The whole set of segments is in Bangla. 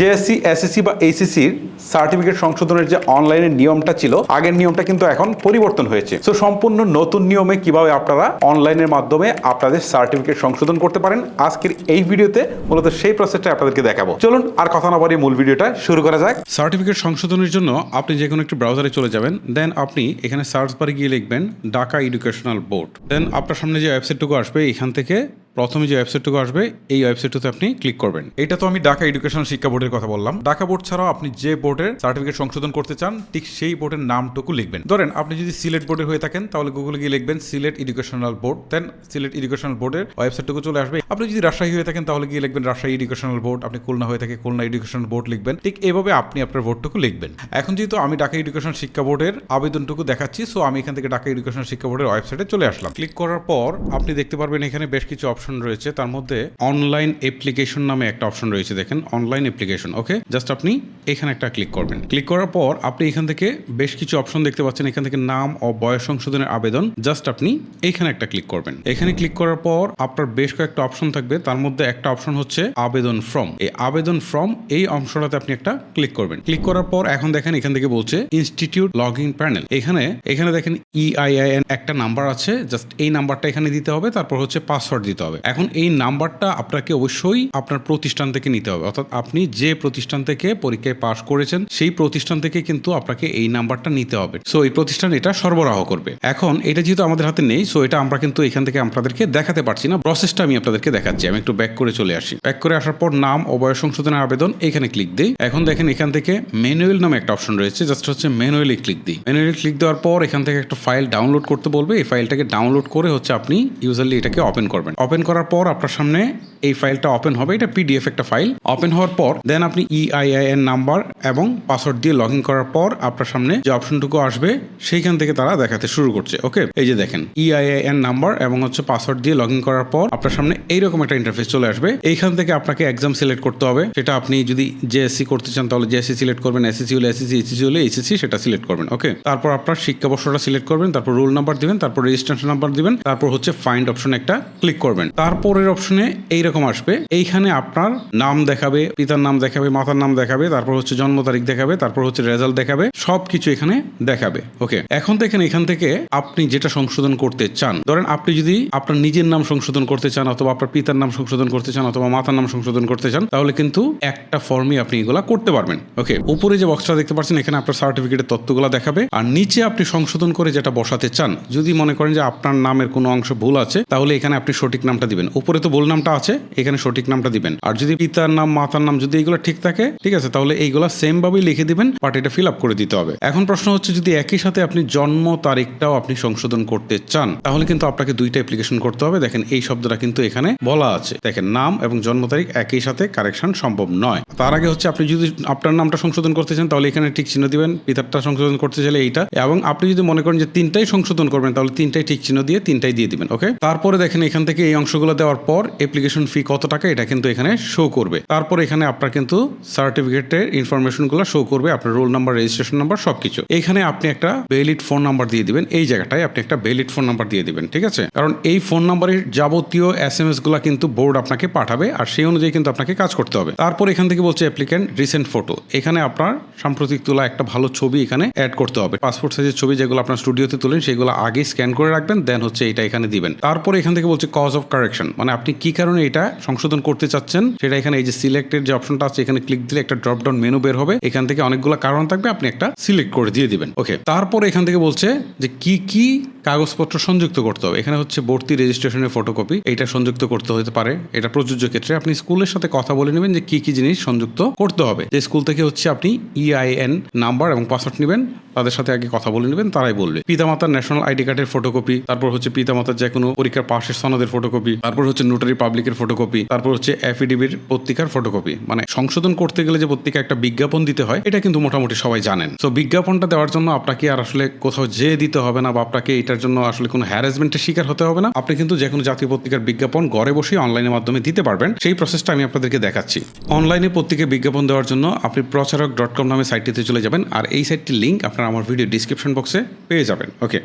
জেএসসি, এসএসসি বা এইচএসসির সার্টিফিকেট সংশোধনের যে অনলাইনের নিয়মটা ছিল, আগের নিয়মটা কিন্তু এখন পরিবর্তন হয়েছে। তো সম্পূর্ণ নতুন নিয়মে কীভাবে আপনারা অনলাইনের মাধ্যমে আপনাদের সার্টিফিকেট সংশোধন করতে পারেন, আজকের এই ভিডিওতে মূলত সেই প্রসেসটা আপনাদেরকে দেখাবো। চলুন আর কথা না বাড়িয়ে মূল ভিডিওটা শুরু করা যাক। সার্টিফিকেট সংশোধনের জন্য আপনি যে কোনো একটি ব্রাউজারে চলে যাবেন দেন আপনি এখানে সার্চ বারে গিয়ে লিখবেন ঢাকা এডুকেশনাল বোর্ড দেন আপনার সামনে যে ওয়েবসাইটটুকু আসবে, এখান থেকে প্রথমে যে ওয়েবসাইটটুকু আসবে, এই ওয়েবসাইটটাতে আপনি ক্লিক করবেন। এটা তো আমি ঢাকা এডুকেশন শিক্ষা বোর্ডের কথা বললাম। ঢাকা বোর্ড ছাড়াও আপনি যে বোর্ডের সার্টিফিকেট সংশোধন করতে চান, ঠিক সেই বোর্ডের নামটুকু লিখবেন। ধরেন আপনি যদি সিলেট বোর্ডের হয়ে থাকেন, তাহলে গুগলে গিয়ে লিখবেন Sylhet educational board then Sylhet educational বোর্ডের ওয়েবসাইটটুকু চলে আসবে। আপনি যদি রাজশাহী হয়ে থাকেন, তাহলে গিয়ে লিখবেন রাজশাহী এডুকেশনাল বোর্ড আপনি খুলনা হয়ে থাকে, খুলনা এডুকেশনাল বোর্ড লিখবেন। ঠিক এভাবে আপনি আপনার বোর্ডটুকু লিখবেন। এখন যেহেতু আমি ঢাকা এডুকেশন শিক্ষা বোর্ডের আবেদনটুকু দেখাচ্ছি সো আমি এখান থেকে ঢাকা এডুকেশন শিক্ষা বোর্ডের ওয়েবসাইটে চলে আসলাম। ক্লিক করার পর আপনি দেখতে পারবেন এখানে বেশ কিছু অপশন রয়েছে। তার মধ্যে অনলাইন অ্যাপ্লিকেশন নামে একটা অপশন রয়েছে, দেখেন, অনলাইন অ্যাপ্লিকেশন, ওকে? জাস্ট আপনি এখানে একটা ক্লিক করবেন। ক্লিক করার পর আপনি এখান থেকে বেশ কিছু অপশন দেখতে পাচ্ছেন। এখান থেকে নাম ও বয়স সংশোধনের আবেদন, জাস্ট আপনি এখানে একটা ক্লিক করবেন। এখানে ক্লিক করার পর আপনার বেশ কয়েকটা অপশন থাকবে। তার মধ্যে একটা অপশন হচ্ছে আবেদন ফর্ম। এই আবেদন ফর্ম, এই অংশটাতে আপনি একটা ক্লিক করবেন। ক্লিক করার পর এখন দেখেন এখান থেকে বলছে ইনস্টিটিউট লগ ইন প্যানেল। এখানে এখানে দেখেন E ইআইআইএন একটা নাম্বার আছে। জাস্ট এই নাম্বারটা এখানে দিতে হবে। তারপর হচ্ছে পাসওয়ার্ড দিতে হবে। এখন এই নাম্বারটা আপনাকে অবশ্যই আপনার প্রতিষ্ঠান থেকে নিতে হবে। অর্থাৎ আপনি যে প্রতিষ্ঠান থেকে পরীক্ষায় পাশ করেছেন, সেই প্রতিষ্ঠান থেকে কিন্তু আপনাকে এই নাম্বারটা নিতে হবে। সো এই প্রতিষ্ঠান এটা সরবরাহ করবে। এখন এটা যেহেতু আমাদের হাতে নেই সো এটা আমরা কিন্তু এখান থেকে আপনাদেরকে দেখাতে পারছি না। প্রসেসটা আমি আপনাদেরকে দেখাচ্ছি। আমি একটু ব্যাক করে চলে আসি। ব্যাক করে আসার পর নাম ও বয়স সংশোধনের আবেদন, এখানে ক্লিক দিই। এখন দেখেন এখান থেকে ম্যানুয়াল নামে একটা অপশন রয়েছে। জাস্ট হচ্ছে ম্যানুয়ালি ক্লিক দিই। ম্যানুয়ালি ক্লিক দেওয়ার পর এখান থেকে একটা ফাইল ডাউনলোড করতে বলবে। এই ফাইলটাকে ডাউনলোড করে হচ্ছে আপনি ইউজারলি এটাকে ওপেন করবেন। ওপেন করার পর আপনার সামনে এই ফাইলটা ওপেন হবে। এটা পিডিএফ একটা ফাইল ওপেন হওয়ার পর দেন আপনি E ইআইআইএন নাম্বার এবং পাসওয়ার্ড দিয়ে লগ ইন করার পর আপনার সামনে যে অপশনটুকু আসবে, সেইখান থেকে তারা দেখাতে শুরু করছে ওকে এই যে দেখেন E ইআইআইএন নাম্বার এবং হচ্ছে পাসওয়ার্ড দিয়ে লগ ইন করার পর আপনার সামনে এইরকম একটা ইন্টারফেস চলে আসবে। এইখান থেকে আপনাকে এক্সাম সিলেক্ট করতে হবে। সেটা আপনি যদি জেএসসি করতে চান, তাহলে জেএসসি সিলেক্ট করবেন। এসএসসি হলে এসএসসি এইচএসসি হলে এইচএসসি সেটা সিলেক্ট করবেন ওকে তারপর আপনার শিক্ষাবর্ষটা সিলেক্ট করবেন, তারপর রোল নাম্বার দিবেন, তারপর রেজিস্ট্রেশন নাম্বার দিবেন, তারপর হচ্ছে ফাইন্ড অপশন একটা ক্লিক করবেন। তারপরের অপশনে এইরকম আসবে। এইখানে আপনার নাম দেখাবে, পিতার নাম দেখাবে, মাতার নাম দেখাবে, তারপর হচ্ছে জন্ম তারিখ দেখাবে, তারপর হচ্ছে রেজাল্ট দেখাবে সব কিছু এখানে দেখাবে। ওকে এখন দেখেন এখান থেকে আপনি যেটা সংশোধন করতে চান, ধরেন আপনি যদি আপনার নিজের নাম সংশোধন করতে চান অথবা আপনার পিতার নাম সংশোধন করতে চান অথবা মাতার নাম সংশোধন করতে চান, তাহলে কিন্তু একটা ফর্মে আপনি এগুলা করতে পারবেন। ওকে উপরে যে বক্সটা দেখতে পাচ্ছেন, এখানে আপনার সার্টিফিকেটের তথ্যগুলো দেখাবে। আর নিচে আপনি সংশোধন করে যেটা বসাতে চান, যদি মনে করেন যে আপনার নামের কোনো অংশ ভুল আছে, তাহলে এখানে আপনি সঠিক নামটা দিবেন। উপরে তো ভুল নামটা আছে, এখানে সঠিক নামটা দিবেন। আর যদি পিতার নাম, মাতার নাম যদি এগুলো ঠিক থাকে, ঠিক আছে, তাহলে এইগুলো সেম ভাবেই লিখে দিবেন এটা ফিল আপ করে দিতে হবে। এখন প্রশ্ন হচ্ছে, যদি একই সাথে আপনি জন্ম তারিখটাও আপনি সংশোধন করতে চান, তাহলে কিন্তু আপনাকে দুইটা অ্যাপ্লিকেশন করতে হবে। দেখেন, এই শব্দটা কিন্তু এখানে বলা আছে। দেখেন, নাম এবং জন্ম তারিখ একই সাথে কারেকশন সম্ভব নয়। তার আগে হচ্ছে, আপনি যদি আপনার নামটা সংশোধন করতে চান, তাহলে এখানে ঠিক চিহ্ন দিবেন, পিতারটা সংশোধন করতে চাইলে এইটা। এবং আপনি যদি মনে করেন যে তিনটাই সংশোধন করবেন, তাহলে তিনটাই ঠিক চিহ্ন দিয়ে তিনটাই দিয়ে দিবেন ওকে তারপরে দেখেন, এখান থেকে এই অংশগুলো দেওয়ার পর অ্যাপ্লিকেশন ফি কত টাকা এটা কিন্তু এখানে শো করবে। তারপর এখানে আপনার কিন্তু সার্টিফিকেটের ইনফরমেশনগুলো শো করবে, আপনার রোল নাম্বার রেজিস্ট্রেশন নাম্বার সবকিছু। এখানে আপনি একটা ভ্যালিড ফোন নাম্বার দিয়ে দিবেন, এই জায়গাটায় আপনি একটা ভ্যালিড ফোন নাম্বার দিয়ে দিবেন, ঠিক আছে? কারণ এই ফোন নাম্বারের যাবতীয় এস এম এসগুলা কিন্তু বোর্ড আপনাকে পাঠাবে আর সেই অনুযায়ী কিন্তু আপনাকে কাজ করতে হবে। তারপর এখান থেকে বলছে অ্যাপ্লিকেন্ট রিসেন্ট ফটো এখানে আপনার সাম্প্রতিক তোলা একটা ভালো ছবি এখানে অ্যাড করতে হবে। পাসপোর্ট সাইজের ছবি যেগুলো আপনার স্টুডিওতে তোলেন, সেগুলো আগে স্ক্যান করে রাখবেন দেন হচ্ছে এটা এখানে দিবেন। তারপরে এখান থেকে বলছে কজ অফ কারেকশন মানে আপনি কি কারণে এটা সংশোধন করতে চাচ্ছেন? সেটা এখানে এই যে সিলেক্টেড যে অপশনটা আছে, এখানে ক্লিক দিলে একটা ড্রপ ডাউন মেনু বের হবে। এখান থেকে অনেকগুলো কারণ থাকবে, আপনি একটা সিলেক্ট করে দিয়ে দিবেন। ওকে তারপর এখান থেকে বলছে যে কি কি কাগজপত্র সংযুক্ত করতে হবে। এখানে হচ্ছে ভর্তি রেজিস্ট্রেশনের ফটোকপি এটা সংযুক্ত করতে হতে পারে। এটা প্রযোজ্য ক্ষেত্রে আপনি স্কুলের সাথে কথা বলে নেবেন যে কি কি জিনিস সংযুক্ত করতে হবে। যে স্কুল থেকে হচ্ছে আপনি E ইআইএন নাম্বার এবং পাসওয়ার্ড নেবেন, তাদের সাথে আগে কথা বলে নেবেন, তারাই বলবে। পিতামাতার ন্যাশনাল আইডি কার্ডের ফটোকপি তারপর হচ্ছে পিতামাতার যে কোনো পরীক্ষার পাশের সনদের ফটোকপি তারপর হচ্ছে নোটারি পাবলিকের ফটোকপি তারপর হচ্ছে অ্যাফিডেভিট পত্রিকার ফটোকপি মানে সংশোধন করতে গেলে যে পত্রিকা একটা বিজ্ঞাপন দিতে হয়, এটা কিন্তু মোটামুটি সবাই জানেন। তো বিজ্ঞাপনটা দেওয়ার জন্য আপনাকে আর আসলে কোথাও যেয়ে দিতে হবে না বা আপনাকে এটার জন্য আসলে কোনো হ্যারাসমেন্টের শিকার হতে হবে না। আপনি কিন্তু যে কোনো জাতীয় পত্রিকার বিজ্ঞাপন ঘরে বসেই অনলাইনের মাধ্যমে দিতে পারবেন। সেই প্রসেসটা আমি আপনাদেরকে দেখাচ্ছি। অনলাইনে পত্রিকায় বিজ্ঞাপন দেওয়ার জন্য আপনি প্রচারক ডট কম নামে সাইটটিতে চলে যাবেন, আর এই সাইটটির লিঙ্ক আপনার আমার ভিডিও ডিসক্রিপশন বক্সে পেয়ে যাবেন। ওকে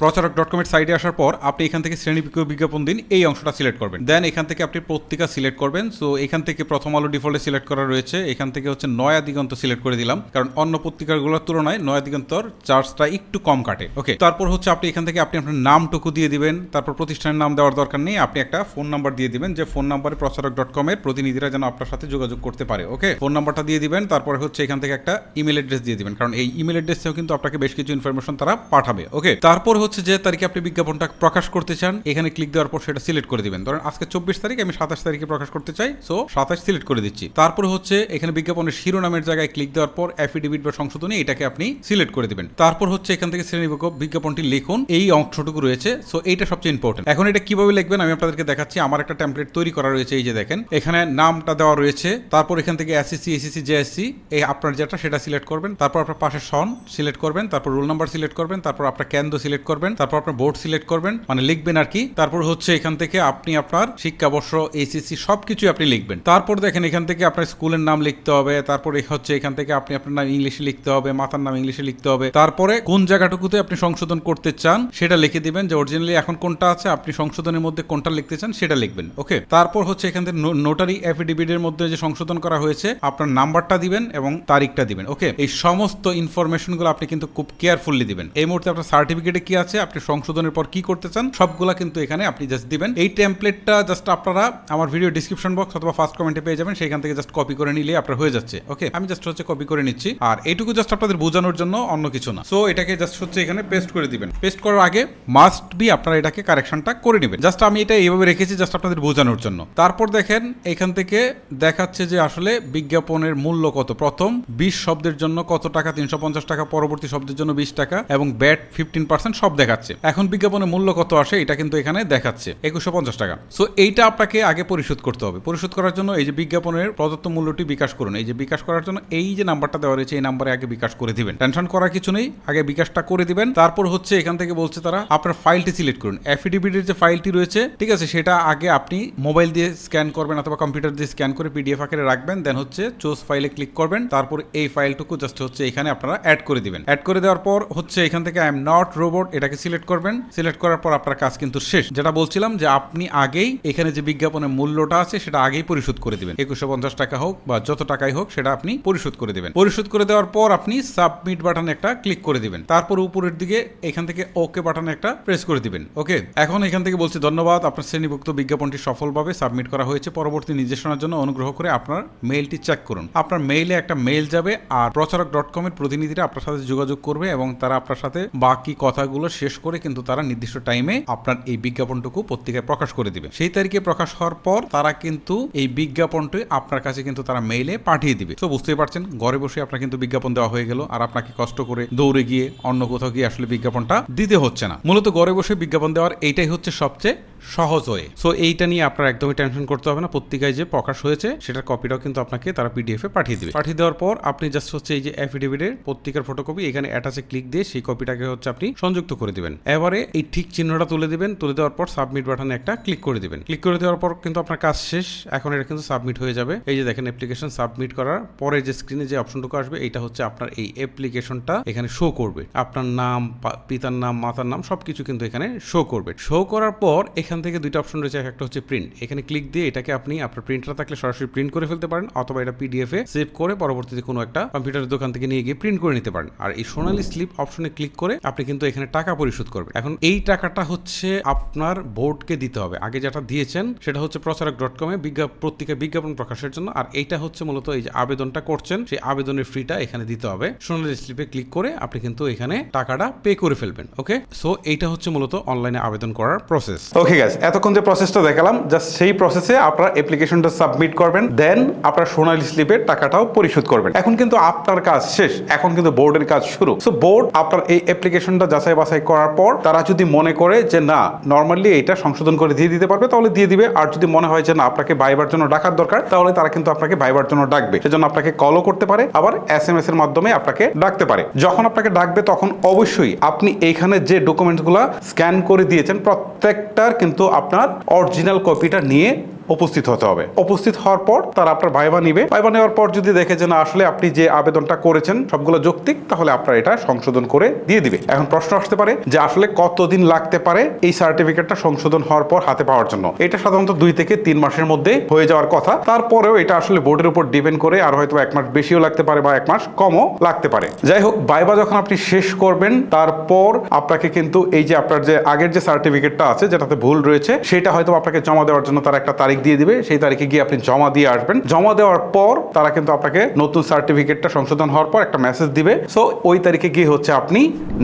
প্রচারক ডট কমের সাইডে আসার পর আপনি এখান থেকে শ্রেণি বিজ্ঞাপন দিন, এই অংশটা সিলেক্ট করবেন। দেন এখান থেকে আপনি পত্রিকা সিলেক্ট করবেন। সো এখান থেকে প্রথম আলো ডিফল্টে সিলেক্ট করা রয়েছে। এখান থেকে হচ্ছে নয়া দিগন্ত সিলেক্ট করে দিলাম। কারণ অন্য পত্রিকাগুলোর তুলনায় নয়া দিগন্তর চার্জটা একটু কম কাটে। ওকে তারপর হচ্ছে আপনি এখান থেকে আপনি আপনার নামটুকু দিয়ে দিবেন। তারপর প্রতিষ্ঠানের নাম দেওয়ার দরকার নেই। আপনি একটা ফোন নাম্বার দিয়ে দিবেন যে ফোন নাম্বারে প্রচারক ডট কমের প্রতিনিধিরা যেন আপনার সাথে যোগাযোগ করতে পারে। ওকে ফোন নাম্বারটা দিয়ে দিবেন। তারপরে হচ্ছে এখান থেকে একটা ইমেল অ্যাড্রেস দিয়ে দিবেন। কারণ এই ইমেল অ্যাড্রেসেও কিন্তু আপনাকে বেশ কিছু ইনফরমেশন তারা পাঠাবে। ওকে তারপর হচ্ছে যে তারিখে আপনি বিজ্ঞাপনটা প্রকাশ করতে চান, এখানে ক্লিক দেওয়ার পর সেটা সিলেক্ট করে দিবেন। ধরেন আজকে চব্বিশ তারিখ, আমি সাতাশ তারিখে প্রকাশ করতে চাই সো সাতাশ সিলেক্ট করে দিচ্ছি। তারপর হচ্ছে এখানে বিজ্ঞাপনের শিরোনামের জায়গায় ক্লিক দেওয়ার পর অ্যাফিডেভিট বা সংশোধনী, এটাকে আপনি সিলেক্ট করে দিবেন। তারপর হচ্ছে এখান থেকে শ্রেণি বিজ্ঞাপনটি লিখুন, এই অংশটুকু রয়েছে সো এইটা সবচেয়ে ইম্পর্টেন্ট এখন এটা কীভাবে লিখবেন, আমি আপনাদেরকে দেখাচ্ছি। আমার একটা টেমপ্লেট তৈরি করা রয়েছে, এই যে দেখেন। এখানে নামটা দেওয়া রয়েছে, তারপর এখান থেকে এসএসসি এসএসসি জেএসসি এই আপনার যেটা, সেটা সিলেক্ট করবেন। তারপর আপনার পাশে সন সিলেক্ট করবেন, তারপর রোল নাম্বার সিলেক্ট করবেন, তারপর আপনার কেন্দ্র সিলেক্ট করবেন, তারপর আপনার বোর্ড সিলেক্ট করবেন মানে লিখবেন আর কি। তারপর হচ্ছে এখান থেকে আপনি আপনার শিক্ষাবর্ষ এইচএসসি সবকিছু আপনি লিখবেন। তারপর দেখেন এখান থেকে আপনার স্কুলের নাম লিখতে হবে, তারপরে হচ্ছে এখান থেকে আপনি আপনার নাম ইংলিশে লিখতে হবে মাতার নাম ইংলিশে লিখতে হবে। তারপরে কোন জায়গাটুকুতে আপনি সংশোধন করতে চান, সেটা লিখে দিবেন যে অরিজিনালি এখন কোনটা আছে, আপনি সংশোধনের মধ্যে কোনটা লিখতে চান, সেটা লিখবেন, ওকে? তারপর হচ্ছে এখান থেকে নোটারি অ্যাফিডেভিটের মধ্যে যে সংশোধন করা হয়েছে, আপনার নাম্বারটা দিবেন এবং তারিখটা দিবেন, ওকে? এই সমস্ত ইনফরমেশনগুলো আপনি কিন্তু খুব কেয়ারফুলি দিবেন। এই মুহূর্তে আপনার সার্টিফিকেটে কি আছে, আপনি সংশোধনের পর কি করতে চান, সবগুলা কিন্তু এখানে আপনি জাস্ট দিবেন। এই টেমপ্লেটটা জাস্ট আপনারা আমার ভিডিও ডিসক্রিপশন বক্স অথবা ফার্স্ট কমেন্টে পেয়ে যাবেন সেখান থেকে জাস্ট কপি করে নিলে আপনার হয়ে যাচ্ছে ওকে আমি জাস্ট হচ্ছে কপি করে নিচ্ছি। আর এইটুকু জাস্ট আপনাদের বোঝানোর জন্য অন্য কিছু না। সো এটাকে জাস্ট হচ্ছে এখানে পেস্ট করে দিবেন। পেস্ট করার আগে মাস্ট বি আপনারা এটাকে কারেকশনটা করে নেবেন। জাস্ট আমি এটা এইভাবে রেখেছি জাস্ট আপনাদের বোঝানোর জন্য। তারপর দেখেন, এখান থেকে দেখাচ্ছে যে আসলে বিজ্ঞাপনের মূল্য কত। প্রথম, বিশ শব্দের জন্য কত টাকা? তিনশো পঞ্চাশ টাকা, পরবর্তী শব্দের জন্য বিশ টাকা। এবং ব্যাট ফিফটিন পার্সেন্ট সব দেখাচ্ছে। এখন বিজ্ঞাপনের মূল্য কত আসে? এটা কিন্তু এখানে দেখাচ্ছে। একুশশো পঞ্চাশ টাকা। সো এইটা আপনাকে আগে পরিশোধ করতে হবে। পরিশোধ করার জন্য এই যে বিজ্ঞাপনের প্রদত্ত মূল্যটি বিকাশ করুন। এই যে বিকাশ করার জন্য এই যে নাম্বারটা দেওয়া রয়েছে, এই নাম্বারে আগে বিকাশ করে দিবেন। টেনশন করার কিছু নেই, আগে বিকাশটা করে দিবেন। তারপর হচ্ছে এখান থেকে বলছে তারা, আপনার ফাইলটি সিলেক্ট করুন। অ্যাফিডেভিটের যে ফাইলটি রয়েছে, ঠিক আছে, সেটা আগে আপনি মোবাইল দিয়ে স্ক্যান করবেন অথবা কম্পিউটার দিয়ে স্ক্যান করে পিডিএফ আকারে রাখবেন। দেন হচ্ছে চোজ ফাইলে ক্লিক করবেন। তারপর এই ফাইলটুকু জাস্ট হচ্ছে এখানে আপনারা অ্যাড করে দিবেন। অ্যাড করে দেওয়ার পর হচ্ছে এখান থেকে আই এম নট রোবট এটাকে সিলেক্ট করবেন। সিলেক্ট করার পর আপনার কাজ কিন্তু শেষ। যেটা বলছিলাম যে আপনি আগেই এখানে যে বিজ্ঞাপনের মূল্যটা আছে সেটা আগেই পরিশোধ করে দিবেন। একুশশো পঞ্চাশ টাকা হোক বা যত টাকাই হোক সেটা আপনি পরিশোধ করে দিবেন। পরিশোধ করে দেওয়ার পর আপনি সাবমিট বাটনে একটা ক্লিক করে দিবেন। তারপর উপরের দিকে এখান থেকে ওকে বাটনে একটা প্রেস করে দিবেন। ওকে? এখন এখান থেকে বলছি ধন্যবাদ। আপনার শ্রেণীভুক্ত বিজ্ঞাপনটি সফলভাবে সাবমিট করা হয়েছে। পরবর্তী নির্দেশনার জন্য অনুগ্রহ করে আপনার মেইলটি চেক করুন। আপনার মেইলে একটা মেইল যাবে আর প্রচারক ডট কমের প্রতিনিধিরা আপনার সাথে যোগাযোগ করবে এবং তারা আপনার সাথে বাকি কথাগুলো শেষ করে কিন্তু তারা নির্দিষ্ট টাইমে আপনার এই বিজ্ঞাপনটুকু পত্রিকায় প্রকাশ করে দিবে। সেই তারিখে প্রকাশ হওয়ার পর তারা কিন্তু এই বিজ্ঞাপনটি আপনার কাছে কিন্তু তারা মেইলে পাঠিয়ে দিবে। তো বুঝতেই পারছেন, ঘরে বসে আপনার কিন্তু বিজ্ঞাপন দেওয়া হয়ে গেল আর আপনাকে কষ্ট করে দৌড়ে গিয়ে অন্য কোথাও গিয়ে আসলে বিজ্ঞাপনটা দিতে হচ্ছে না। মূলত ঘরে বসে বিজ্ঞাপন দেওয়ার এইটাই হচ্ছে সবচেয়ে সহজ হয়ে। সো এইটা নিয়ে আপনার একদমই টেনশন করতে হবে না। পত্রিকায় যে প্রকাশ হয়েছে, সেটার কপিটাও কিন্তু আপনাকে তারা পিডিএফ পাঠিয়ে দেবে। পাঠিয়ে দেওয়ার পর আপনি জাস্ট হচ্ছে এই যে অ্যাফিডেভিটের পত্রিকার ফটোকপি এখানে অ্যাটাচে ক্লিক দিয়ে সেই কপিটাকে হচ্ছে আপনি সংযুক্ত করে দিবেন। এবারে এই ঠিক চিহ্নটা তুলে দিবেন। তুলে দেওয়ার পর সাবমিট বাটনে একটা ক্লিক করে দিবেন। ক্লিক করে দেওয়ার পর কিন্তু আপনার কাজ শেষ। এখন এটা কিন্তু সাবমিট হয়ে যাবে। এই যে দেখেন অ্যাপ্লিকেশন সাবমিট করার পরে যে স্ক্রিনে যে অপশনটুকু আসবে এটা হচ্ছে আপনার এই অ্যাপ্লিকেশনটা এখানে শো করবে। আপনার নাম পিতার নাম, মাতার নাম সবকিছু কিন্তু এখানে শো করবে। শো করার পর এখান থেকে দুইটা অপশন রয়েছে একটা হচ্ছে প্রিন্ট এখানে ক্লিক দিয়ে এটাকে আপনি, আপনার প্রিন্টার থাকলে সরাসরি প্রিন্ট করে ফেলতে পারেন, অথবা এটা পিডিএফ এ সেভ করে পরবর্তীতে কোনো একটা কম্পিউটারের দোকান থেকে নিয়ে গিয়ে প্রিন্ট করে নিতে পারেন। আর এই সোনালি স্লিপ অপশনে ক্লিক করে আপনি কিন্তু এখানে টাকা পরিশোধ করবেন। এখন এই টাকাটা হচ্ছে আপনার বোর্ডকে দিতে হবে। আগে যেটা দিয়েছেন সেটা হচ্ছে প্রচারক ডট কমে বিজ্ঞাপ, পত্রিকা বিজ্ঞাপন প্রকাশের জন্য। আর এইটা হচ্ছে মূলত এই যে আবেদনটা করছেন, সেই আবেদনের ফিটা এখানে দিতে হবে। সোনালি স্লিপে ক্লিক করে আপনি কিন্তু এখানে টাকাটা পে করে ফেলবেন ওকে সো এইটা হচ্ছে মূলত অনলাইনে আবেদন করার প্রসেস ওকে গাইস এতক্ষণ যে প্রসেসটা দেখালাম জাস্ট সেই প্রসেসে আপনার অ্যাপ্লিকেশনটা সাবমিট করবেন দেন আপনার সোনালী স্লিপের টাকাটাও পরিশোধ করবেন। এখন কিন্তু আপনার কাজ শেষ, এখন কিন্তু বোর্ডের কাজ শুরু। সো বোর্ড আপনার এই অ্যাপ্লিকেশনটা যাচাই বাছাই করার পর, তারা যদি মনে করে যে না নর্মালি এটা সংশোধন করে দিয়ে দিতে পারবে, তাহলে দিয়ে দিবে। আর যদি মনে হয় যে না, আপনাকে বাইবার জন্য ডাকার দরকার, তাহলে তারা কিন্তু আপনাকে বাইবার জন্য ডাকবে। সেজন্য আপনাকে কলও করতে পারে, আবার এস এম এস এর মাধ্যমে আপনাকে ডাকতে পারে। যখন আপনাকে ডাকবে, তখন অবশ্যই আপনি এইখানে যে ডকুমেন্টসগুলো স্ক্যান করে দিয়েছেন, প্রত্যেকটার কিন্তু আপনার অরিজিনাল কপিটা নিয়ে উপস্থিত হতে হবে। উপস্থিত হওয়ার পর তারা আপনার ভাইবা নিবে। ভাইবা নেওয়ার পর যদি দেখে যে না, আসলে আপনি যে আবেদনটা করেছেন সবগুলো যৌক্তিক, তাহলে আপনার এটা সংশোধন করে দিয়ে দিবে। এখন প্রশ্ন আসতে পারে যে আসলে কতদিন লাগতে পারে এই সার্টিফিকেটটা সংশোধন হওয়ার পর হাতে পাওয়ার জন্য? এটা সাধারণত দুই থেকে তিন মাসের মধ্যে হয়ে যাওয়ার কথা। তারপরেও এটা আসলে বোর্ডের উপর ডিপেন্ড করে আর হয়তো এক মাস বেশিও লাগতে পারে বা এক মাস কমও লাগতে পারে। যাই হোক বাইবা যখন আপনি শেষ করবেন, তারপর আপনাকে কিন্তু এই যে আপনার যে আগের যে সার্টিফিকেটটা আছে, যেটাতে ভুল রয়েছে, সেটা হয়তো আপনাকে জমা দেওয়ার জন্য তারা একটা তারিখ দিয়ে দিবে, সেই তারিখে গিয়ে আপনি জমা দিয়ে আসবেন। জমা দেওয়ার পর তারা কিন্তু আপনাকে নতুন সার্টিফিকেটটা সংশোধন হওয়ার পর একটা মেসেজ দিবে। সো ওই তারিখে গিয়ে হচ্ছে আপনি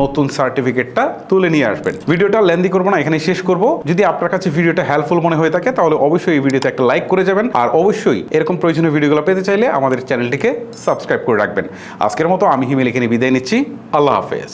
নতুন সার্টিফিকেটটা তুলে নিয়ে আসবেন। ভিডিওটা লেন্দি করব না এখানে শেষ করব। যদি আপনার কাছে ভিডিওটা হেল্পফুল মনে হয়ে থাকে, তাহলে অবশ্যই এই ভিডিওতে একটা লাইক করে যাবেন। আর অবশ্যই এরকম প্রয়োজনীয় ভিডিওগুলো পেতে চাইলে আমাদের চ্যানেলটিকে সাবস্ক্রাইব করে রাখবেন। আজকের মতো আমি হিমেল এখানে বিদায় নিচ্ছি। আল্লাহ হাফেজ।